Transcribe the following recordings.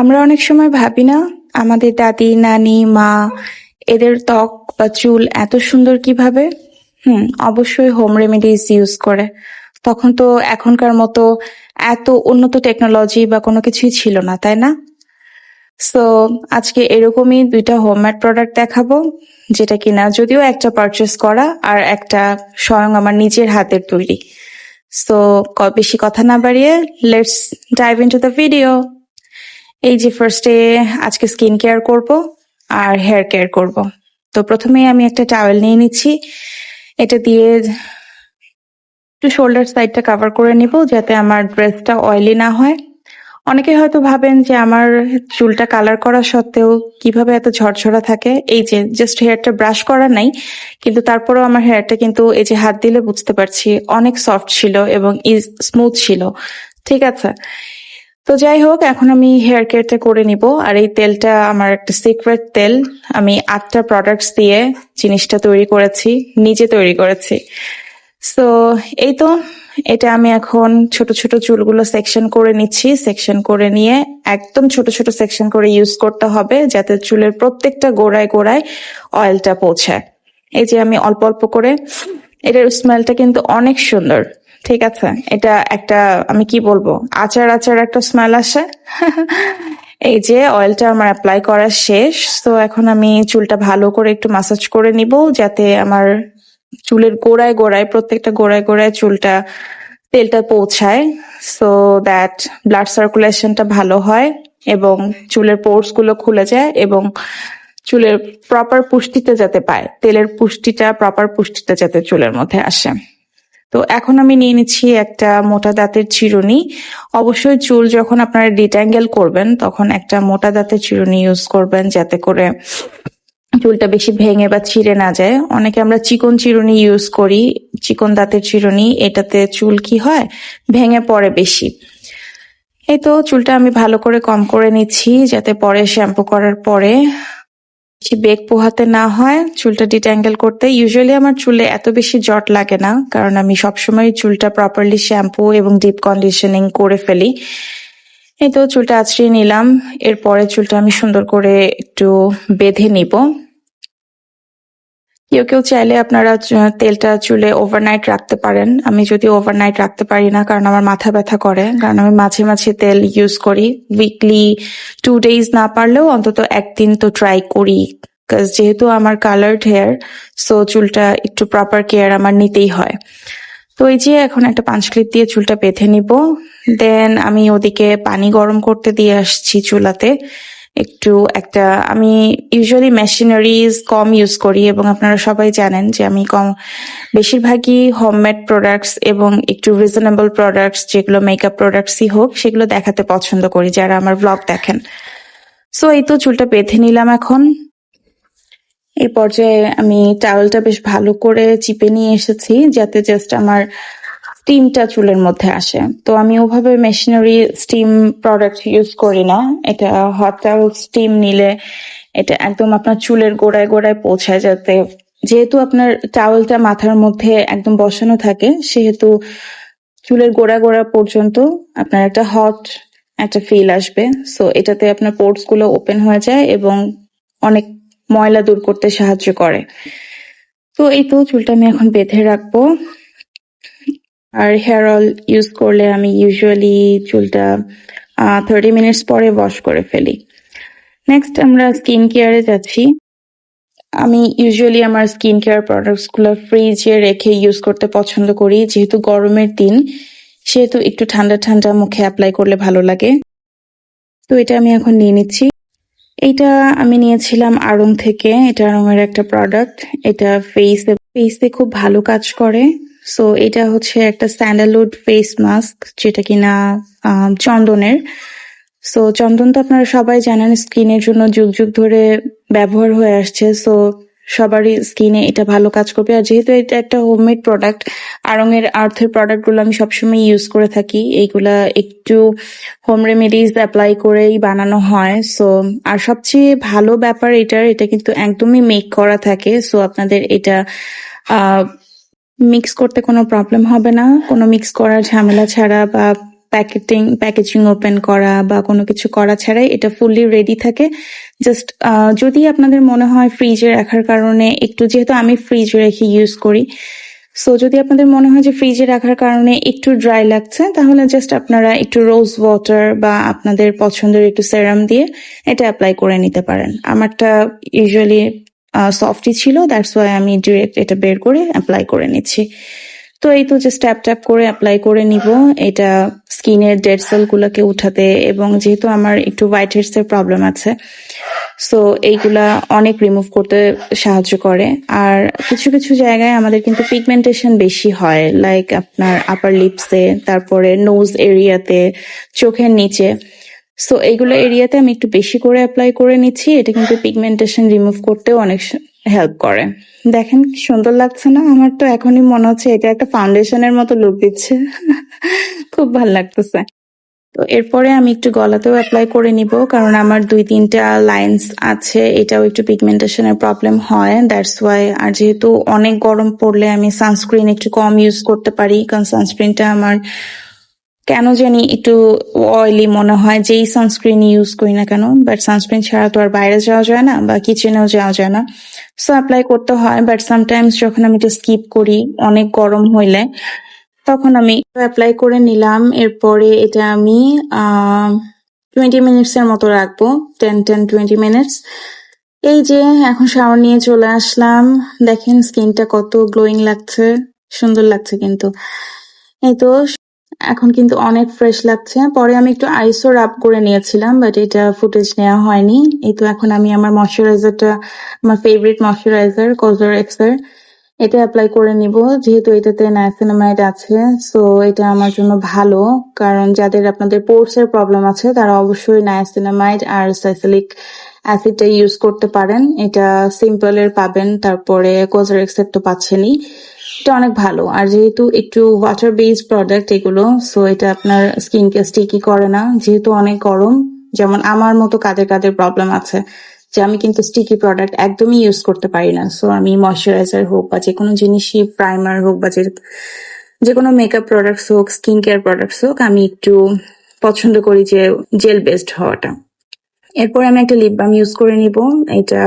আমরা অনেক সময় ভাবি না, আমাদের দাদি, নানি, মা, এদের ত্বক বা চুল এত সুন্দর কীভাবে? হুম, অবশ্যই হোম রেমেডিজ ইউজ করে। তখন তো এখনকার মতো এত উন্নত টেকনোলজি বা কোনো কিছুই ছিল না, তাই না? সো আজকে এরকমই দুইটা হোমমেড প্রোডাক্ট দেখাবো, যেটা কিনা যদিও একটা পারচেস করা আর একটা স্বয়ং আমার নিজের হাতের তৈরি। সো বেশি কথা না বাড়িয়ে let's dive into the video এই যে ফার্স্টে আজকে স্কিন কেয়ার করব আর হেয়ার কেয়ার করব। তো প্রথমে আমি একটা টাওয়েল নিয়ে নিচ্ছি। এটা দিয়ে একটু শোল্ডার সাইডটা কভার করে নিব যাতে আমার ড্রেসটা অয়েলি না হয়। অনেকে হয়তো ভাবেন যে আমার চুলটা কালার করা সত্ত্বেও কীভাবে এত ঝরঝরা থাকে। এই যে জাস্ট হেয়ারটা ব্রাশ করা নাই, কিন্তু তারপরেও আমার হেয়ারটা কিন্তু এই যে হাত দিলে বুঝতে পারছি অনেক সফট ছিল এবং ইজ স্মুথ ছিল। ঠিক আছে? তো যাই হোক, এখন আমি হেয়ার কেয়ারটা করে নিব। আর এই তেলটা আমার একটা সিক্রেট তেল। আমি আটটা প্রোডাক্টস দিয়ে জিনিসটা তৈরি করেছি, নিজে তৈরি করেছি। সো এই তো, এটা আমি এখন ছোট ছোট চুলগুলো সেকশন করে নিচ্ছি। সেকশন করে নিয়ে একদম ছোট ছোট সেকশন করে ইউজ করতে হবে, যাতে চুলের প্রত্যেকটা গোড়ায় গোড়ায় অয়েলটা পৌঁছায়। এই যে আমি অল্প অল্প করে, এটার স্মেলটা কিন্তু অনেক সুন্দর। ঠিক আছে, এটা একটা, আমি কি বলব, আচার আচার একটা স্মেল আসে। এই যে অয়েলটা আমার অ্যাপ্লাই করা শেষ, তো এখন আমি চুলটা ভালো করে একটু মাসাজ করে নিব, যাতে আমার চুলের গোড়ায় গোড়ায়, প্রত্যেকটা গোড়ায় গোড়ায় চুলটা, তেলটা পৌঁছায়। সো দ্যাট ব্লাড সার্কুলেশনটা ভালো হয় এবং চুলের পোর্সগুলো খুলে যায় এবং চুলের প্রপার পুষ্টিতে যাতে পায়, তেলের পুষ্টিটা প্রপার পুষ্টিটা যাতে চুলের মধ্যে আসে। তো এখন আমি নিয়ে নিচ্ছি একটা মোটা দাঁতের চিরুনি। অবশ্যই চুল যখন আপনারা ডিট্যাঙ্গেল করবেন, তখন একটা মোটা দাঁতের চিরুনি ইউজ করবেন যাতে করে চুলটা বেশি ভেঙে বা ছিঁড়ে না যায়। অনেকে আমরা চিকন চিরুনি ইউজ করি, চিকন দাঁতের চিরুনি, এটাতে চুল কি হয়? ভেঙে পড়ে বেশি। এই তো চুলটা আমি ভালো করে কম করে নিচ্ছি, যাতে পরে শ্যাম্পু করার পরে বেশি বেগ পোহাতে না হয়, চুলটা ডিট্যাঙ্গেল করতে। ইউজুয়ালি আমার চুলে এত বেশি জট লাগে না, কারণ আমি সবসময় চুলটা প্রপারলি শ্যাম্পু এবং ডিপ কন্ডিশনিং করে ফেলি। এই তো চুলটা আছড়িয়ে নিলাম, এরপরে চুলটা আমি সুন্দর করে একটু বেঁধে নিব। কেউ কেউ চাইলে আপনারা তেলটা চুলে ওভারনাইট রাখতে পারেন। আমি যদি ওভারনাইট রাখতে পারি না, কারণ আমার মাথা ব্যথা করে, কারণ আমি মাঝে মাঝে তেল ইউজ করি। উইকলি টু ডেজ না পারলেও অন্তত একদিন তো ট্রাই করি যেহেতু আমার কালার্ড হেয়ার সো চুলটা একটু প্রপার কেয়ার আমার নিতেই হয়। তো এই যে এখন একটা পাঁচ ক্লিপ দিয়ে চুলটা বেঁধে নিব। দেন আমি ওদিকে পানি গরম করতে দিয়ে আসছি চুলাতে। একটু একটা, আমি ইউজুয়ালি মেশিনারিজ কম ইউজ করি এবং আপনারা সবাই জানেন যে আমি কম, বেশিরভাগই হোমমেড প্রোডাক্টস এবং একটু রিজনেবল প্রোডাক্টস যেগুলো মেকআপ প্রোডাক্টসই হোক, সেগুলো দেখাতে পছন্দ করি, যারা আমার ব্লগ দেখেন। সো এই তো চুলটা বেঁধে নিলাম এখন। এই পর্যায়ে আমি টাওয়েলটা বেশ ভালো করে চিপে নিয়ে এসেছি, যাতে জাস্ট আমার স্টিমটা চুলের মধ্যে আসে। তো আমি ওভাবে মেশিনারি স্টিম প্রোডাক্ট ইউজ করি না। এটা হট টাওয়েল স্টিম নিলে এটা একদম আপনার চুলের গোড়ায় গোড়ায় পৌঁছায় যাতে যেহেতু আপনার টাওয়েলটা মাথার মধ্যে একদম বসানো থাকে, সেহেতু চুলের গোড়া গোড়া পর্যন্ত আপনার একটা হট একটা ফিল আসবে। সো এটাতে আপনার পোর্টসগুলো ওপেন হয়ে যায় এবং অনেক ময়লা দূর করতে সাহায্য করে। তো এই তো চুলটা আমি এখন বেঁধে রাখব। আর হেয়ার অয়েল ইউজ করলে আমি ইউজুয়ালি চুলটা থার্টি মিনিটস পরে ওয়াশ করে ফেলি। নেক্সট আমরা স্কিন কেয়ারে যাচ্ছি। আমি ইউজুয়ালি আমার স্কিন কেয়ার প্রোডাক্টসগুলো ফ্রিজে রেখে ইউজ করতে পছন্দ করি। যেহেতু গরমের দিন, সেহেতু একটু ঠান্ডা ঠান্ডা মুখে অ্যাপ্লাই করলে ভালো লাগে। তো এটা আমি এখন নিয়ে নিচ্ছি। এইটা আমি নিয়েছিলাম আড়ং থেকে। এটা আড়ংয়ের একটা প্রোডাক্ট এটা ফেসে ফেসে খুব ভালো কাজ করে। সো এটা হচ্ছে একটা স্যান্ডালউড ফেস মাস্ক যেটা কিনা চন্দনের। সো চন্দন তো আপনারা সবাই জানেন স্কিনের জন্য যুগ যুগ ধরে ব্যবহার হয়ে আসছে। সো সবারই স্কিনে এটা ভালো কাজ করবে। আর যেহেতু এটা একটা হোমমেড প্রোডাক্ট আড়ংয়ের আর্থের প্রোডাক্টগুলো আমি সবসময় ইউজ করে থাকি। এইগুলা একটু হোম রেমেডিজ অ্যাপ্লাই করেই বানানো হয়। সো আর সবচেয়ে ভালো ব্যাপার এটার, এটা কিন্তু একদমই মেক করা থাকে। সো আপনাদের এটা মিক্স করতে কোনো প্রবলেম হবে না। কোনো মিক্স করার ঝামেলা ছাড়া বা প্যাকেটিং প্যাকেজিং ওপেন করা বা কোনো কিছু করা ছাড়াই এটা ফুললি রেডি থাকে। জাস্ট যদি আপনাদের মনে হয় ফ্রিজে রাখার কারণে একটু, যেহেতু আমি ফ্রিজে রেখে ইউজ করি সো যদি আপনাদের মনে হয় যে ফ্রিজে রাখার কারণে একটু ড্রাই লাগছে, তাহলে জাস্ট আপনারা একটু রোজ ওয়াটার বা আপনাদের পছন্দের একটু সেরাম দিয়ে এটা অ্যাপ্লাই করে নিতে পারেন। আমারটা ইউজুয়ালি সফটই ছিল দ্যাটস ওয়াই আমি ডিরেক্ট এটা বের করে অ্যাপ্লাই করে নিচ্ছি। তো এই তো জাস্ট ট্যাপ ট্যাপ করে অ্যাপ্লাই করে নিব। এটা স্কিনের ডেড সেলগুলোকে উঠাতে এবং যেহেতু আমার একটু হোয়াইট হেডস এর প্রবলেম আছে সো এইগুলা অনেক রিমুভ করতে সাহায্য করে। আর কিছু কিছু জায়গায় আমাদের কিন্তু পিগমেন্টেশন বেশি হয় লাইক আপনার আপার লিপসে তারপরে নোজ এরিয়াতে চোখের নিচে। সো এইগুলো এরিয়াতে আমি একটু বেশি করে অ্যাপ্লাই করে নিচ্ছি। এটা কিন্তু পিগমেন্টেশন রিমুভ করতেও অনেক হেল্প করে। দেখেন সুন্দর লাগছে না? আমার তো এখনই মনে হচ্ছে এটা একটা ফাউন্ডেশনের মতো লুক দিচ্ছে। খুব ভালো লাগতেছে। তো এরপরে আমি একটু গলাতেও অ্যাপ্লাই করে নিব কারণ আমার দুই তিনটা লাইন্স আছে এটাও একটু পিগমেন্টেশনের প্রবলেম হয়। দ্যাটস ওয়াই আর যেহেতু অনেক গরম পড়লে আমি সানস্ক্রিন একটু কম ইউজ করতে পারি কারণ সানস্ক্রিনটা আমার কেন জানি একটু অয়েলি মনে হয়, যেই সানস্ক্রিন ইউজ করি না কেন বাট সানস্ক্রিন ছাড়া তো আর বাইরে যাওয়া যায় না বা কিচেনেও যাওয়া যায় না। সো অ্যাপ্লাই করতে হয় বাট সামটাইমস যখন আমি একটু স্কিপ করি, অনেক গরম হইলে, তখন আমি অ্যাপ্লাই করে নিলাম। এরপরে এটা আমি টোয়েন্টি মিনিটস এর মতো রাখব টেন টেন টোয়েন্টি মিনিটস এই যে এখন শাওয়ার নিয়ে চলে আসলাম। দেখেন স্কিনটা কত গ্লোয়িং লাগছে, সুন্দর লাগছে কিন্তু। এই তো এখন কিন্তু অনেক ফ্রেশ লাগছে। পরে আমি একটু আইসও রাব করে নিয়েছিলাম বাট এটা ফুটেজ নেওয়া হয়নি। এই তো এখন আমি আমার ময়শ্চারাইজারটা আমার ফেভারিট ময়শ্চারাইজার কজর এক্সের এটা অ্যাপ্লাই করে নিব, যেহেতু এটাতে নায়াসিনামাইড আছে সো এটা আমার জন্য ভালো। কারণ যাদের আপনাদের পোর্স এর প্রবলেম আছে, তারা অবশ্যই নায়াসিনামাইড আর সাইসিলিক অ্যাসিডটা ইউজ করতে পারেন। এটা সিম্পল এর পাবেন, তারপরে কোজার এক্সের তো পাচ্ছেনই। এটা অনেক ভালো। আর যেহেতু একটু ওয়াটার বেসড প্রোডাক্ট এগুলো সো এটা আপনার স্কিনকে স্টিকি করে না। যেহেতু অনেক গরম, যেমন আমার মতো কাদের কাদের প্রবলেম আছে, যে আমি কিন্তু স্টিকি প্রোডাক্ট একদমই ইউজ করতে পারি না। সো আমি ময়শ্চারাইজার হোক বা যে কোনো জিনিসই প্রাইমার হোক বা যে যে কোনো মেকআপ প্রোডাক্টস হোক স্কিন কেয়ার প্রোডাক্টস হোক, আমি একটু পছন্দ করি যে জেল বেসড হওয়াটা। এরপর আমি একটা লিপ বাম ইউজ করে নিব। এটা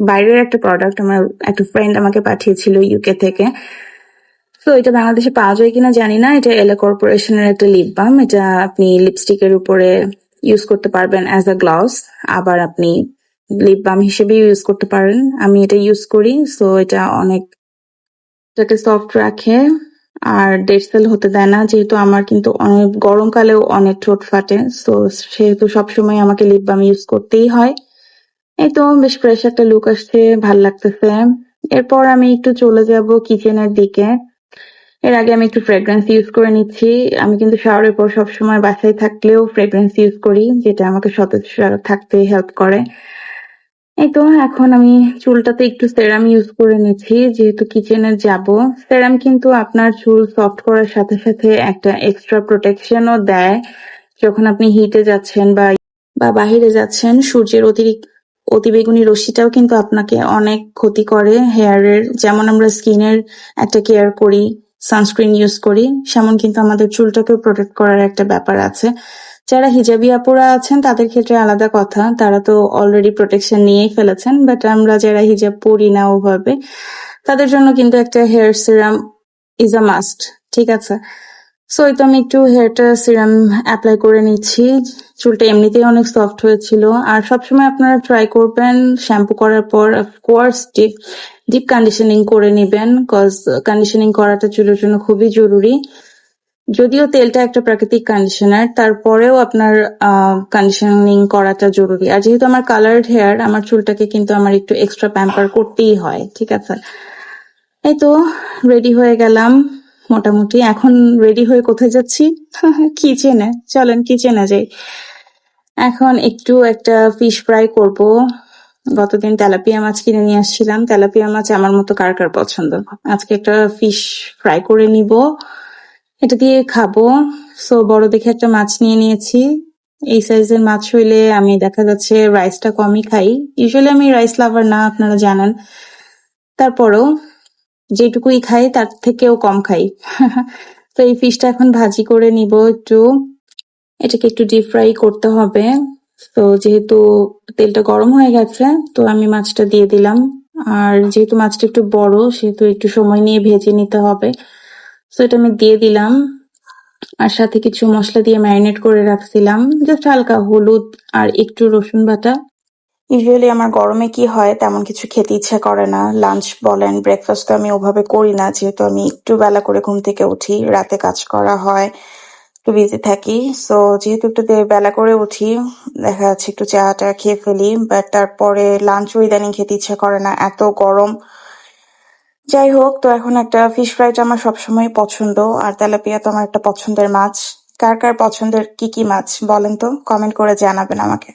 বাইরের একটা প্রোডাক্ট আমার একটা ফ্রেন্ড আমাকে পাঠিয়েছিল ইউকে থেকে। তো এটা বাংলাদেশে পাওয়া যায় কিনা জানি না। এটা এলে কর্পোরেশনের একটা লিপ বাম এটা আপনি লিপস্টিকের উপরে ইউজ করতে পারবেন অ্যাজ আ গ্লাউস আবার আপনি লিপ বাম হিসেবে ইউজ করতে পারেন। আমি এটা ইউজ করি। সো এটা অনেক, এটাকে সফট রাখে। আর ডেড সেল হতে দেয় না, যেহেতু আমার কিন্তু অনেক গরমকালেও অনেক ঠোঁট ফাটে, তো সেহেতু সবসময় আমাকে লিপ বাম ইউজ করতেই হয়। এই তো বেশ ফ্রেশ একটা লুক আসছে, ভালো লাগতেছে। এরপর আমি একটু চলে যাব কিচেনের দিকে। এর আগে আমি একটু ফ্রেগ্রেন্স ইউজ করে নিচ্ছি। আমি কিন্তু শাওয়ারের পর সবসময় বাসায় থাকলেও ফ্রেগ্রেন্স ইউজ করি, যেটা আমাকে সতেজ থাকতে হেল্প করে। এই তো, এখন আমি চুলটাতে একটু সেরাম ইউজ করে নিচ্ছি যেহেতু কিচেনে যাব। সেরাম কিন্তু আপনার চুল সফট করার সাথে সাথে একটা এক্সট্রা প্রোটেকশনও দেয়। যখন আপনি হিটে যাচ্ছেন বা বা বাহিরে যাচ্ছেন, সূর্যের অতিরিক্ত অতিবেগুনি রশ্মিটাও কিন্তু আপনাকে অনেক ক্ষতি করে হেয়ারের যেমন আমরা স্কিনের একটা কেয়ার করি সানস্ক্রিন ইউজ করি, সেমন কিন্তু আমাদের চুলটাকেও প্রোটেক্ট করার একটা ব্যাপার আছে। যারা হিজাবি আপুরা আছেন, তাদের ক্ষেত্রে আলাদা কথা। তারা তো অলরেডি প্রোটেকশন নিয়েই ফেলেছেন বাট আমরা যারা হিজাব পরি না ওভাবে, তাদের জন্য কিন্তু একটা hair serum is a must ঠিক আছে? সো এই তো আমি একটু হেয়ারটা সিরাম অ্যাপ্লাই করে নিচ্ছি। চুলটা এমনিতেই অনেক সফট হয়েছিল। আর সবসময় আপনারা ট্রাই করবেন শ্যাম্পু করার পর অফকোর্স ডিপ ডিপ কন্ডিশনিং করে নেবেন কজ কন্ডিশনিং করাটা চুলের জন্য খুবই জরুরি। যদিও তেলটা একটা প্রাকৃতিক কন্ডিশনার তারপরেও আপনার কন্ডিশনিং করাটা জরুরি। আর যেহেতু আমার কালার্ড হেয়ার আমার চুলটাকে কিন্তু আমার একটু এক্সট্রা প্যাম্পার করতেই হয়, ঠিক আছে? এই তো রেডি হয়ে গেলাম, মোটামুটি। এখন রেডি হয়ে কোথায় যাচ্ছি? কিচেনে চলেন কিচেনে যাই। এখন একটু একটা ফিশ ফ্রাই করব। গতদিন তেলাপিয়া মাছ কিনে নিয়ে আসছিলাম। তেলাপিয়া মাছ আমার মতো কার কার পছন্দ? আজকে একটা ফিশ ফ্রাই করে নিব। এটা দিয়ে খাব। সো বড় দেখে একটা মাছ নিয়ে নিয়েছি। এই সাইজের মাছ হইলে আমি দেখা যাচ্ছে রাইসটা কমই খাই। ইউজুয়ালি আমি রাইস লাভার না, আপনারা জানেন। তারপরেও যেটুকুই খাই, তার থেকেও কম খাই। তো এই ফিশটা এখন ভাজি করে নিব একটু। এটাকে একটু ডিপ ফ্রাই করতে হবে। তো যেহেতু তেলটা গরম হয়ে গেছে, তো আমি মাছটা দিয়ে দিলাম। আর যেহেতু মাছটা একটু বড়, সেহেতু একটু সময় নিয়ে ভেজে নিতে হবে। তো এটা আমি দিয়ে দিলাম। আর সাথে কিছু মশলা দিয়ে ম্যারিনেট করে রাখছিলাম। জাস্ট হালকা হলুদ আর একটু রসুন বাটা। ইউজুয়ালি আমার গরমে কি হয়, তেমন কিছু খেতে ইচ্ছা করে না। লাঞ্চ বলেন ব্রেকফাস্ট তো আমি ওভাবে করি না। যেহেতু আমি একটু বেলা করে ঘুম থেকে উঠি, রাতে কাজ করা হয়, একটু বিজি থাকি। সো যেহেতু একটু বেলা করে উঠি, দেখা যাচ্ছে একটু চা টা খেয়ে ফেলি। বাট তারপরে লাঞ্চও ইদানিং খেতে ইচ্ছা করে না। এত গরম যাই হোক, তো এখন একটা ফিশ ফ্রাইটা আমার সবসময় পছন্দ। আর তেলাপিয়া তো আমার একটা পছন্দের মাছ। কার কার পছন্দের কি কি মাছ বলেন তো? কমেন্ট করে জানাবেন আমাকে।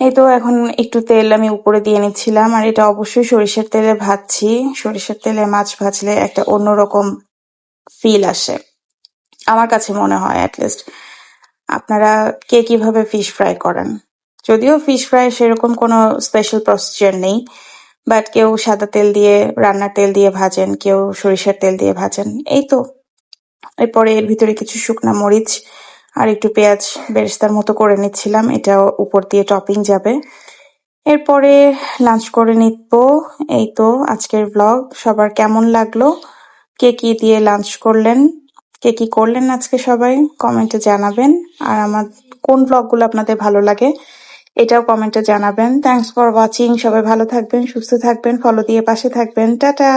এই তো এখন একটু তেল আমি উপরে দিয়ে নিচ্ছিলাম। আর এটা অবশ্যই সরিষার তেলে ভাজছি। সরিষার তেলে মাছ ভাজলে একটা অন্যরকম ফিল আসে। আমার কাছে মনে হয় অ্যাটলিস্ট আপনারা কে কীভাবে ফিশ ফ্রাই করেন? যদিও ফিশ ফ্রাই সেরকম কোনো স্পেশাল প্রসিজার নেই। বাট কেউ সাদা তেল দিয়ে রান্নার তেল দিয়ে ভাজেন, কেউ সরিষার তেল দিয়ে ভাজেন। এই তো। এরপরে এর ভিতরে কিছু শুকনা মরিচ আর একটু পেঁয়াজ বেরেস্তার মতো করে নিচ্ছিলাম। এটা উপর দিয়ে টপিং যাবে। এরপরে লাঞ্চ করে নিব। এই তো আজকের ব্লগ সবার কেমন লাগল? কে কি দিয়ে লাঞ্চ করলেন? কে কি করলেন আজকে সবাই? কমেন্টে জানাবেন। আর আমার কোন ব্লগগুলো আপনাদের ভালো লাগে? এটাও কমেন্টে জানাবেন। থ্যাংকস ফর ওয়াচিং সবাই ভালো থাকবেন, সুস্থ থাকবেন ফলো দিয়ে পাশে থাকবেন। টাটা!